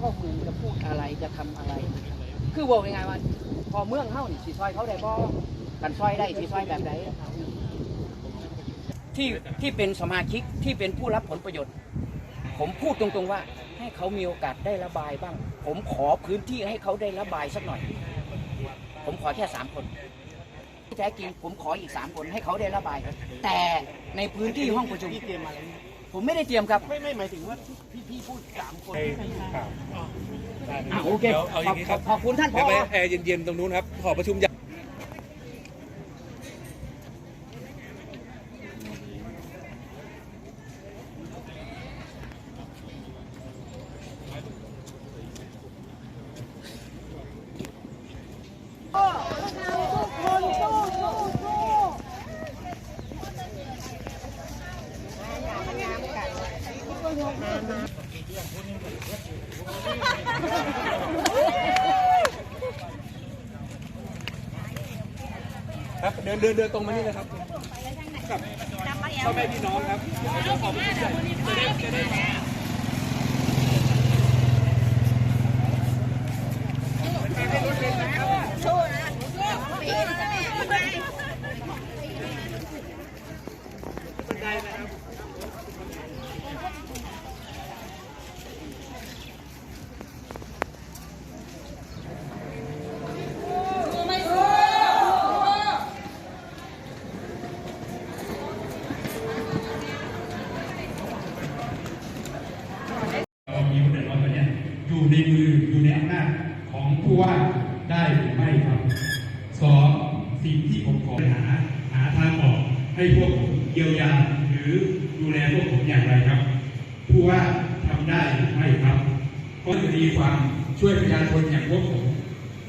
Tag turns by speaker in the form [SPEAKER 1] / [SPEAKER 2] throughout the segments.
[SPEAKER 1] พ่อเมืองจะพูดอะไรจะทำอะไร คือบอกยังไงว่าพอเมืองเฮานี่สีซอยเขาได้บ่กันซอยได้สีซอยแบบใดที่ที่เป็นสมาชิกที่เป็นผู้รับผลประโยชน์ ผมพูดตรงๆว่า ให้เขามีโอกาสได้ระบายบ้าง ผมขอพื้นที่ให้เขาได้ระบายสักหน่อย ผมขอแค่สามคนที่แท้จริงผมขออีกสามคนให้เขาได้ระบาย แต่ในพื้นที่ห้องประชุมผมไม่ได้เตรียมครับ
[SPEAKER 2] ไม่ไม่หมายถึงว่าพี่พี่พูดสามคน
[SPEAKER 1] อะโอเค
[SPEAKER 3] เดี๋ยวเอาอย่างนี้ครับ
[SPEAKER 1] ขอบคุณท่านพ
[SPEAKER 3] เดี๋ยว
[SPEAKER 1] อ
[SPEAKER 3] ไปแอร์เย็นๆตรงนู้นครับ ขอประชุมใหญ่ ครับเดินเดินเดินตรงมานี่เลยครับกับพ่อแม่พี่น้องครับเดี๋ยวขอประชุมใหญ่จะได้จะได้
[SPEAKER 4] เรามีคนเดือดร้อนแบบเนี้ย อยู่ในมืออยู่ในอำนาจของผู้ว่าได้หรือไม่ครับสองสิ่งที่ผมขอหาหาทางออกให้พวกผมเยียวยาหรือดูแลพวกผมอย่างไรครับ ผู้ว่าทำได้หรือไม่ครับก็จะดีความช่วยประชาชนอย่างพวกผม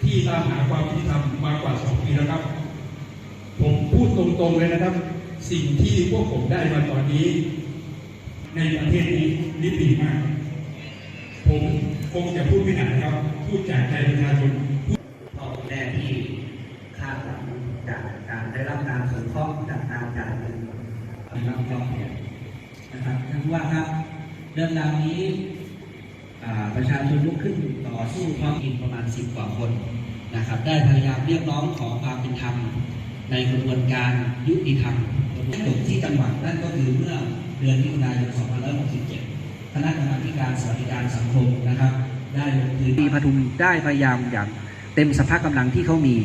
[SPEAKER 4] ที่ตามหาความยุติธรรมมากกว่าสองปีแล้วครับ ผมพูดตรงๆเลยนะครับ สิ่งที่พวกผมได้มาตอนนี้ ในประเทศนี้นิดดีมาก ผมคงจะพูดไม่หนานะครับ พูดจากใจประชาชน
[SPEAKER 5] พ่อคุณแม่ที่คาดหวังจากการได้รับการสงเคราะห์จากการจ่ายเงินนะครับวางแผนนะครับท่านผู้ว่าครับเรื่องราวนี้อ่าประชาชนลุกขึ้นต่อสู้ท้องถิ่นประมาณสิบกว่าคนนะครับ ได้พยายามเรียกร้องขอความเป็นธรรมในกระบวนการยุติธรรมจบที่จังหวัดนั่นก็คือเมื่อเดือนมิถุนายน2567 คณะกรรมาธิการสวัสดิการสังคมนะครับ ได้ลงพื้นที่ปทุมได้พยายามอย่างเต็มสภาพกำลังที่เขามี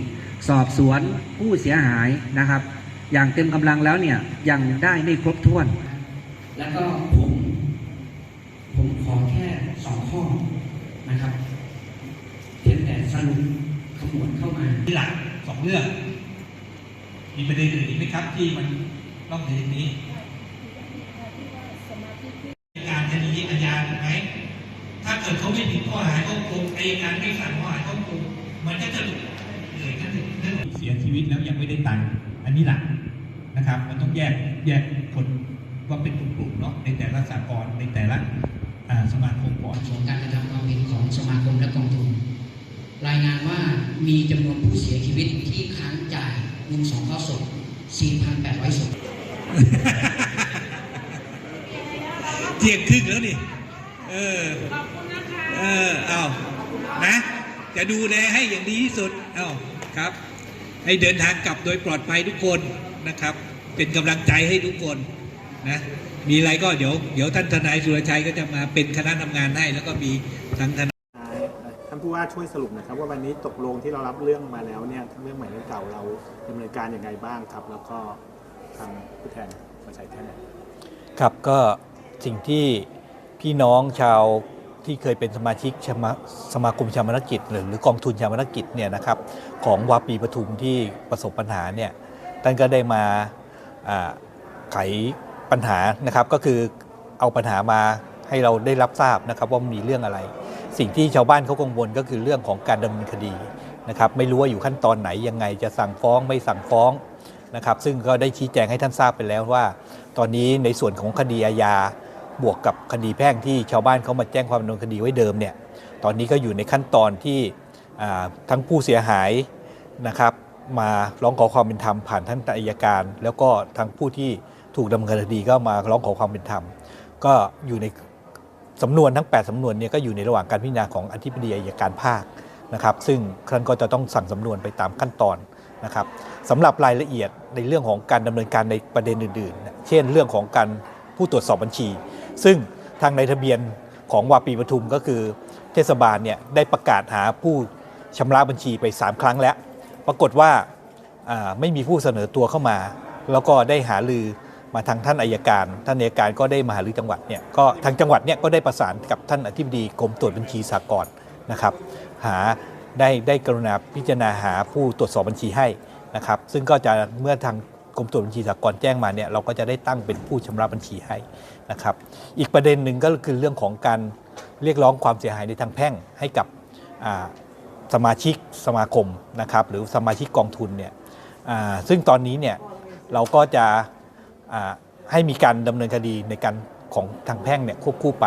[SPEAKER 5] สอบสวนผู้เสียหายนะครับ อย่างเต็มกำลังแล้วเนี่ยยังได้ไม่ครบถ้วน แล้วก็ผมผมขอแค่สองข้อนะครับเพียงแต่สรุปขมวดเข้ามา
[SPEAKER 4] หลักสองเรื่อง มีประเด็นอื่นอีกไหมครับที่มันต้องในนี้ กิดเขาไม่ผิดข้อหาเขาโกงอายการไม่สั่งข้อหาเขาโกงมันก็จะเลยนั่นถึงเรื่องเสียชีวิตแล้วยังไม่ได้ตังค์อันนี้หลักนะครับ มันต้องแยกแยกคนว่าเป็นกลุ่มๆเนาะในแต่ละสากลในแต่ละสมาคมก่อน
[SPEAKER 6] ของการกระทำความผิดของสมาคมและกองทุน รายงานว่ามีจำนวนผู้เสียชีวิตที่ค้างจ่ายเงินสองข้อศพ4,800ศพ
[SPEAKER 4] เที่ยงครึ่งแล้วนี่ เออ จะดูแลให้อย่างดีที่สุดเอาครับ ให้เดินทางกลับโดยปลอดภัยทุกคนนะครับ เป็นกำลังใจให้ทุกคนนะมีอะไรก็เดี๋ยวเดี๋ยวท่านทนายสุรชัยก็จะมาเป็นคณะทำงานให้ แล้วก็มีทั้งทนาย
[SPEAKER 2] ท่านผู้ว่าช่วยสรุปหนะครับว่าวันนี้ตกลงที่เรารับเรื่องมาแล้วเนี่ยทั้งเรื่องใหม่เรื่องเก่าเราดำเนินการอย่างไรบ้างครับ แล้วก็ทางผู้แทนมาใช้แค่ไหน
[SPEAKER 7] ครับก็สิ่งที่พี่น้องชาว
[SPEAKER 8] ที่เคยเป็นสมาชิกสมาสมาคมชาวมนกิจ หรือ กองทุนชาวมนกิจเนี่ยนะครับของวาปีปทุมที่ประสบปัญหาเนี่ยท่านก็ได้มาไขปัญหานะครับก็คือเอาปัญหามาให้เราได้รับทราบนะครับว่ามีเรื่องอะไร สิ่งที่ชาวบ้านเขากังวลก็คือเรื่องของการดำเนินคดีนะครับไม่รู้ว่าอยู่ขั้นตอนไหนยังไงจะสั่งฟ้องไม่สั่งฟ้องนะครับซึ่งก็ได้ชี้แจงให้ท่านทราบไปแล้วว่า ตอนนี้ในส่วนของคดีอาญา บวกกับคดีแพ่งที่ชาวบ้านเขามาแจ้งความดำเนินคดีไว้เดิมเนี่ยตอนนี้ก็อยู่ในขั้นตอนที่ทั้งผู้เสียหายนะครับมาร้องขอความเป็นธรรมผ่านท่านอัยการ แล้วก็ทางผู้ที่ถูกดำเนินคดีก็มาร้องขอความเป็นธรรม ก็อยู่ในสำนวนทั้ง 8สำนวนเนี่ยก็อยู่ในระหว่างการพิจารณาของอธิบดีอัยการภาคนะครับ ซึ่งท่านก็จะต้องสั่งสำนวนไปตามขั้นตอนนะครับสำหรับรายละเอียดในเรื่องของการดำเนินการในประเด็นอื่น ๆ เช่น เรื่องของการผู้ตรวจสอบบัญชี ซึ่งทางในทะเบียนของวาปีปทุมก็คือ เทศบาลเนี่ยได้ประกาศหาผู้ชำระบัญชีไป 3 ครั้งแล้ว ปรากฏว่าไม่มีผู้เสนอตัวเข้ามา แล้วก็ได้หาลือมาทางท่านอายการ ท่านอายการก็ได้มาหารือจังหวัดเนี่ยก็ทางจังหวัดเนี่ยก็ได้ประสานกับท่านอธิบดีกรมตรวจบัญชีสากลนะครับ หาได้ได้กรุณาพิจารณาหาผู้ตรวจสอบบัญชีให้นะครับ ซึ่งก็จะเมื่อทาง กรมตรวจบัญชีสากลแจ้งมาเนี่ยเราก็จะได้ตั้งเป็นผู้ชำระบัญชีให้นะครับ อีกประเด็นหนึ่งก็คือเรื่องของการเรียกร้องความเสียหายในทางแพ่งให้กับสมาชิกสมาคมนะครับหรือสมาชิกกองทุนเนี่ยซึ่งตอนนี้เนี่ยเราก็จะให้มีการดำเนินคดีในการของทางแพ่งเนี่ยควบคู่ไป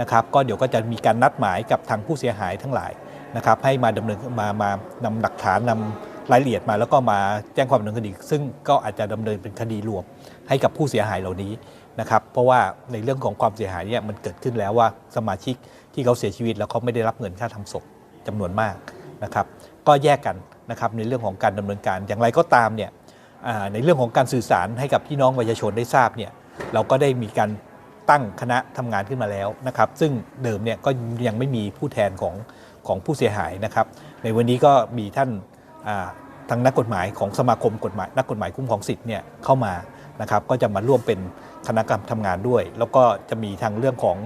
[SPEAKER 8] นะครับ ก็เดี๋ยวก็จะมีการนัดหมายกับทางผู้เสียหายทั้งหลายนะครับ ให้มาดำเนินมามานำหลักฐานนำ รายละเอียดมาแล้วก็มาแจ้งความดำเนินคดี ซึ่งก็อาจจะดำเนินเป็นคดีรวมให้กับผู้เสียหายเหล่านี้นะครับเพราะว่าในเรื่องของความเสียหายเนี่ยมันเกิดขึ้นแล้วว่าสมาชิกที่เขาเสียชีวิตแล้วเขาไม่ได้รับเงินค่าทำศพจำนวนมากนะครับก็แยกกันนะครับในเรื่องของการดำเนินการอย่างไรก็ตามเนี่ยในเรื่องของการสื่อสารให้กับพี่น้องประชาชนได้ทราบเนี่ยเราก็ได้มีการตั้งคณะทำงานขึ้นมาแล้วนะครับซึ่งเดิมเนี่ยก็ยังไม่มีผู้แทนของของผู้เสียหายนะครับในวันนี้ก็มีท่าน ทางนักกฎหมายของสมาคมกฎหมายนักกฎหมายคุ้มครองสิทธิ์เนี่ยเข้ามานะครับก็จะมาร่วมเป็นคณะกรรมทำงานด้วย แล้วก็จะมีทางเรื่องของ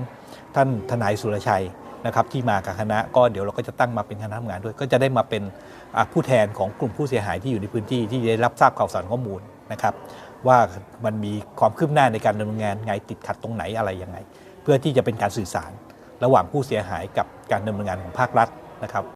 [SPEAKER 8] ท่านทนายสุรชัยนะครับที่มากับคณะก็เดี๋ยวเราก็จะตั้งมาเป็นคณะทำงานด้วย ก็จะได้มาเป็นผู้แทนของกลุ่มผู้เสียหายที่อยู่ในพื้นที่ที่ได้รับทราบข่าวสารข้อมูลนะครับว่ามันมีความคืบหน้าในการดำเนินงานไงติดขัดตรงไหนอะไรยังไง เพื่อที่จะเป็นการสื่อสาร ระหว่างผู้เสียหายกับการดำเนินงานของภาครัฐนะครับ